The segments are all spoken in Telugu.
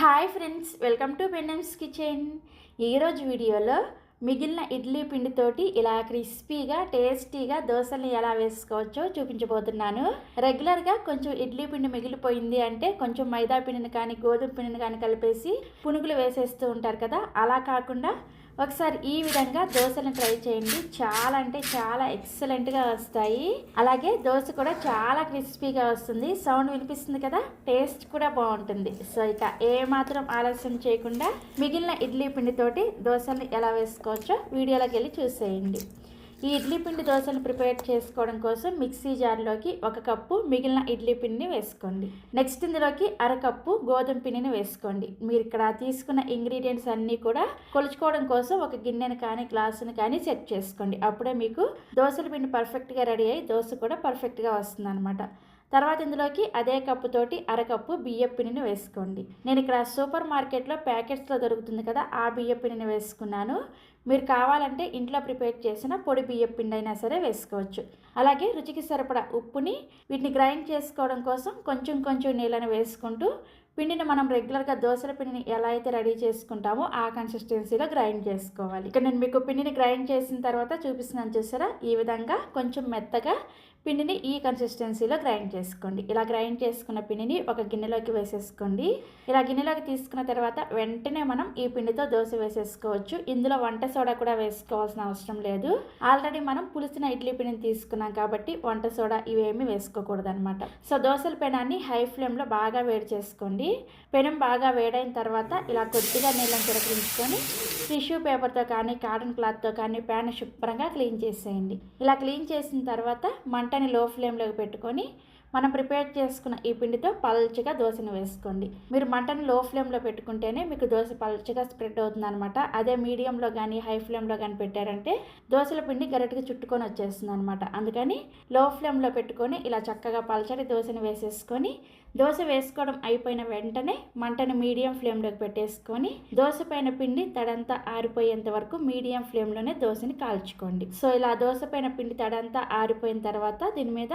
హాయ్ ఫ్రెండ్స్ వెల్కమ్ టు బెన్నమ్స్ కిచెన్. ఈరోజు వీడియోలో మిగిలిన ఇడ్లీ పిండితోటి ఇలా క్రిస్పీగా టేస్టీగా దోశల్ని ఎలా వేసుకోవచ్చో చూపించబోతున్నాను. రెగ్యులర్గా కొంచెం ఇడ్లీ పిండి మిగిలిపోయింది అంటే కొంచెం మైదా పిండిని కానీ గోధుమ పిండిని కానీ కలిపేసి పునుగులు వేసేస్తూ ఉంటారు కదా అలా కాకుండా ఒకసారి ఈ విధంగా దోశలను ట్రై చేయండి. చాలా అంటే చాలా ఎక్సలెంట్గా వస్తాయి. అలాగే దోశ కూడా చాలా క్రిస్పీగా వస్తుంది. సౌండ్ వినిపిస్తుంది కదా? టేస్ట్ కూడా బాగుంటుంది. సో ఇక ఏమాత్రం ఆలస్యం చేయకుండా మిగిలిన ఇడ్లీ పిండితోటి దోశల్ని ఎలా వేసుకోవచ్చో వీడియోలోకి వెళ్ళి చూసేయండి. ఈ ఇడ్లీ పిండి దోశలు ప్రిపేర్ చేసుకోవడం కోసం మిక్సీ జార్లోకి ఒక కప్పు మిగిలిన ఇడ్లీ పిండిని వేసుకోండి. నెక్స్ట్ ఇందులోకి అరకప్పు గోధుమ పిండిని వేసుకోండి. మీరు ఇక్కడ తీసుకున్న ఇంగ్రీడియంట్స్ అన్నీ కూడా కొలుచుకోవడం కోసం ఒక గిన్నెను కానీ గ్లాసును కానీ సెట్ చేసుకోండి. అప్పుడే మీకు దోశల పిండి పర్ఫెక్ట్గా రెడీ అయ్యి దోశ కూడా పర్ఫెక్ట్గా వస్తుంది అనమాట తర్వాత ఇందులోకి అదే కప్పుతోటి అరకప్పు బియ్యం పిండిని వేసుకోండి. నేను ఇక్కడ సూపర్ మార్కెట్లో ప్యాకెట్స్లో దొరుకుతుంది కదా ఆ బియ్యం పిండిని వేసుకున్నాను. మీరు కావాలంటే ఇంట్లో ప్రిపేర్ చేసిన పొడి బియ్యం పిండి అయినా సరే వేసుకోవచ్చు. అలాగే రుచికి సరిపడా ఉప్పుని వీటిని గ్రైండ్ చేసుకోవడం కోసం కొంచెం కొంచెం నీళ్ళని వేసుకుంటూ పిండిని మనం రెగ్యులర్గా దోశల పిండిని ఎలా అయితే రెడీ చేసుకుంటామో ఆ కన్సిస్టెన్సీలో గ్రైండ్ చేసుకోవాలి. ఇక్కడ నేను మీకు పిండిని గ్రైండ్ చేసిన తర్వాత చూపిస్తున్నాను చూసారా? ఈ విధంగా కొంచెం మెత్తగా పిండిని ఈ కన్సిస్టెన్సీలో గ్రైండ్ చేసుకోండి. ఇలా గ్రైండ్ చేసుకున్న పిండిని ఒక గిన్నెలోకి వేసేసుకోండి. ఇలా గిన్నెలోకి తీసుకున్న తర్వాత వెంటనే మనం ఈ పిండితో దోశ వేసేసుకోవచ్చు. ఇందులో వంట సోడా కూడా వేసుకోవాల్సిన అవసరం లేదు. ఆల్రెడీ మనం పులిసిన ఇడ్లీ పిండిని తీసుకున్నాం కాబట్టి వంట సోడా ఇవేమీ వేసుకోకూడదు అనమాట సో దోశల పెనాన్ని హై ఫ్లేమ్లో బాగా వేడి చేసుకోండి. పెనం బాగా వేడైన తర్వాత ఇలా కొద్దిగా నీళ్ళని తిరగించుకొని టిష్యూ పేపర్తో కానీ కాటన్ క్లాత్తో కానీ ప్యాన్ శుభ్రంగా క్లీన్ చేసేయండి. ఇలా క్లీన్ చేసిన తర్వాత మంటని లో ఫ్లేమ్లోకి పెట్టుకొని మనం ప్రిపేర్ చేసుకున్న ఈ పిండితో పల్చగా దోశను వేసుకోండి. మీరు మటన్లో ఫ్లేమ్లో పెట్టుకుంటేనే మీకు దోశ పల్చగా స్ప్రెడ్ అవుతుంది అనమాట అదే మీడియంలో కానీ హై ఫ్లేమ్లో కానీ పెట్టారంటే దోశల పిండి గరిటగా చుట్టుకొని వచ్చేస్తుంది అనమాట అందుకని లో ఫ్లేమ్లో పెట్టుకొని ఇలా చక్కగా పల్చటి దోశను వేసేసుకొని దోశ వేసుకోవడం అయిపోయిన వెంటనే మంటను మీడియం ఫ్లేమ్లోకి పెట్టేసుకొని దోశ పైన పిండి తడంతా ఆరిపోయేంత వరకు మీడియం ఫ్లేమ్లోనే దోశని కాల్చుకోండి. సో ఇలా దోశ పైన పిండి తడంతా ఆరిపోయిన తర్వాత దీని మీద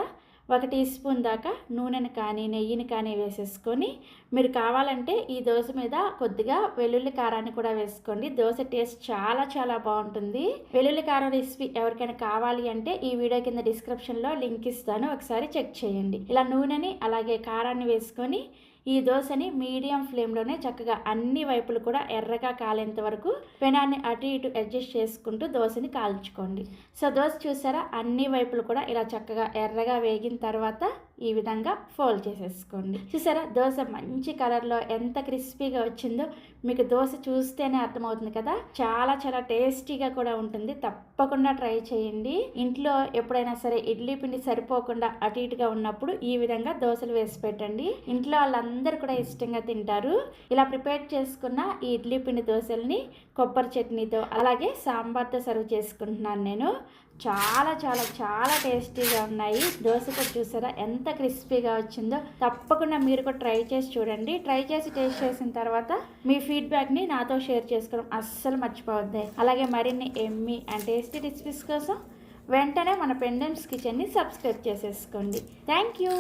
ఒక టీ స్పూన్ దాకా నూనెను కానీ నెయ్యిని కానీ వేసేసుకొని మీరు కావాలంటే ఈ దోశ మీద కొద్దిగా వెల్లుల్లి కారాన్ని కూడా వేసుకోండి. దోశ టేస్ట్ చాలా చాలా బాగుంటుంది. వెల్లుల్లి కారం రెసిపీ ఎవరికైనా కావాలి అంటే ఈ వీడియో కింద డిస్క్రిప్షన్లో లింక్ ఇస్తాను. ఒకసారి చెక్ చేయండి. ఇలా నూనెని అలాగే కారాన్ని వేసుకొని ఈ దోశని మీడియం ఫ్లేమ్లోనే చక్కగా అన్ని వైపులు కూడా ఎర్రగా కాలేంత వరకు పెనాన్ని అటు ఇటు అడ్జస్ట్ చేసుకుంటూ దోశని కాల్చుకోండి. సో దోశ చూసారా? అన్ని వైపులు కూడా ఇలా చక్కగా ఎర్రగా వేగిన తర్వాత ఈ విధంగా ఫోల్డ్ చేసేసుకోండి. చూసారా? దోశ మంచి కలర్లో ఎంత క్రిస్పీగా వచ్చిందో మీకు దోశ చూస్తేనే అర్థమవుతుంది కదా? చాలా చాలా టేస్టీగా కూడా ఉంటుంది. తప్పకుండా ట్రై చేయండి. ఇంట్లో ఎప్పుడైనా సరే ఇడ్లీ పిండి సరిపోకుండా అటు ఇటుగా ఉన్నప్పుడు ఈ విధంగా దోశలు వేసి పెట్టండి. ఇంట్లో వాళ్ళందరూ కూడా ఇష్టంగా తింటారు. ఇలా ప్రిపేర్ చేసుకున్న ఈ ఇడ్లీ పిండి దోశల్ని కొబ్బరి చట్నీతో అలాగే సాంబార్తో సర్వ్ చేసుకుంటున్నాను నేను. చాలా చాలా చాలా టేస్టీగా ఉన్నాయి. దోశ కూడా చూసారా? ఎంత క్రిస్పీగా వచ్చిందో. తప్పకుండా మీరు కూడా ట్రై చేసి చూడండి. ట్రై చేసి టేస్ట్ చేసిన తర్వాత మీ ఫీడ్బ్యాక్ని నాతో షేర్ చేసుకోవడం అస్సలు మర్చిపోవద్దు. అలాగే మరిన్ని ఎమ్మి అండ్ టేస్టీ రెసిపీస్ కోసం వెంటనే మన పెండెంట్స్ కిచెన్ని సబ్స్క్రైబ్ చేసేసుకోండి. Thank you.